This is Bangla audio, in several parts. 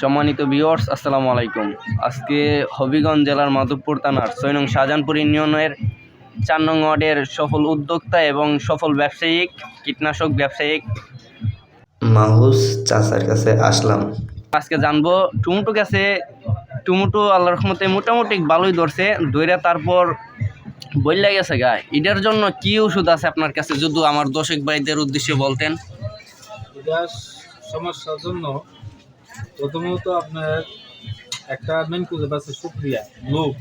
সম্মানিত ভিউয়ার্স আসসালামু আলাইকুম। আজকে হবিগঞ্জ জেলার মাধবপুর থানার ছয় নং শাহজাহানপুর ইউনিয়নের চার নং ওয়ার্ডের সফল উদ্যোক্তা এবং সফল ব্যবসায়িক কীটনাশক ব্যবসায়িক মাহুস চাচার কাছে আসলাম। আজকে জানব টুমুটু গাছে টুমুটু আল্লাহর রহমতে মোটামুটি ভালোই ধরছে ধরে তারপর বললে গেছে গা। এটার জন্য কি ওষুধ আছে আপনার কাছে যদি আমার দর্শক ভাইদের উদ্দেশ্যে বলতেন? সমস্যার জন্য প্রথমত আপনার একটা মেন কুজে আছে সুক্রিয়া লোভ।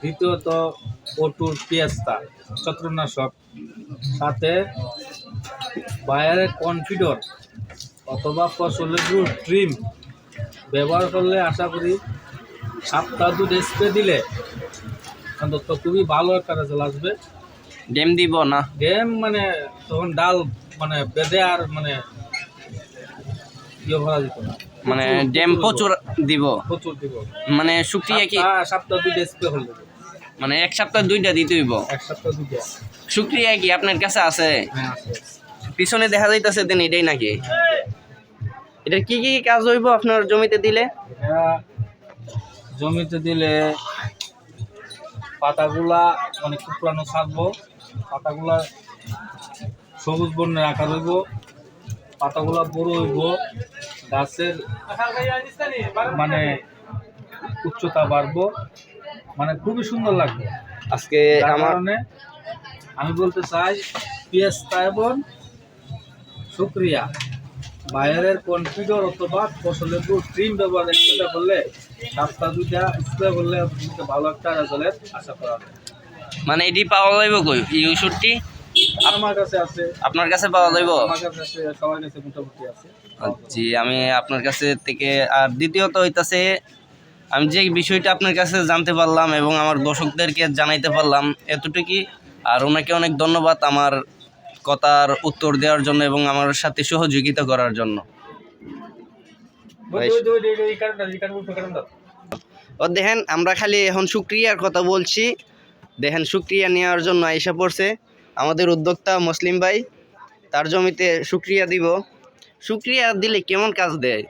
দ্বিতীয়ত ওটুর পিয়াস্তা ছত্রনাশক। সাথে বায়ারের কনফিডর অথবা ফসলের গুড় ট্রিম ব্যবহার করলে আশা করি সাতটা দুধ স্প্রে দিলে অন্তত খুবই ভালো একটা রেজাল্ট আসবে। ডেম দিব না। গেম মানে তখন ডাল মানে বেঁধে আর মানে ইয়ে ভরা যেত না মানে ডেম প্রচুর দিব। প্রচুর দিব। মানে শুক্রিয়া কি? সপ্তাহ- সপ্তাহ স্প্রে হল মানে এক সপ্তাহ দুইটা দিতে হইব? এক সপ্তাহ দুইটা। শুক্রিয়া কি আপনার কাছে আছে? হ্যাঁ পিছনে দেখা যাইতেছে দিন এটাই নাকি? এটা কি কি কাজ হইব আপনার জমিতে দিলে? জমিতে দিলে পাতাগুলা মানে কুকড়ানো ছাড়বো পাতাগুলা সবুজ বর্ণের আকার হইব। পাতাগুলা বড় হইব। গাছের মানে উচ্চতা বাড়বো। মানে খুবই সুন্দর লাগবে। আজকে আমার আমি বলতে চাই পিয়াস্তা এবং শুক্রিয়া। বাইরের কনফিডর অথবা ফসলের গুড় ক্রিম ব্যবহার একসাথে করলে সপ্তাহ দুইটা স্প্রে করলে ভালো একটা রেজাল্টের আশা করা মানে এটি পাওয়া যাইব কই? এই ওষুধটি আমার কাছে আছে। আপনার কাছে পাওয়া যাইব? আমার কাছে আছে সবার কাছে মোটামুটি আছে। জি আমি আপনার কাছে থেকে আর দ্বিতীয়ত হইতাছে আমি যে বিষয়টা আপনার কাছে জানতে পারলাম এবং আমার দর্শকদেরকে জানাইতে পারলাম এতটুকুই। আর ওনাকে অনেক ধন্যবাদ আমার কথার উত্তর দেওয়ার জন্য এবং আমার সাথে সহযোগিতা করার জন্য। ও দেখেন আমরা খালি এখন সুক্রিয়ার কথা বলছি। দেখেন সুক্রিয়া নেওয়ার জন্য আইসা পড়ছে। আমাদের উদ্যোক্তা মুসলিম ভাই তার জমিতে সুক্রিয়া দিব। সুক্রিয়া দিলে কেমন কাজ দেয়?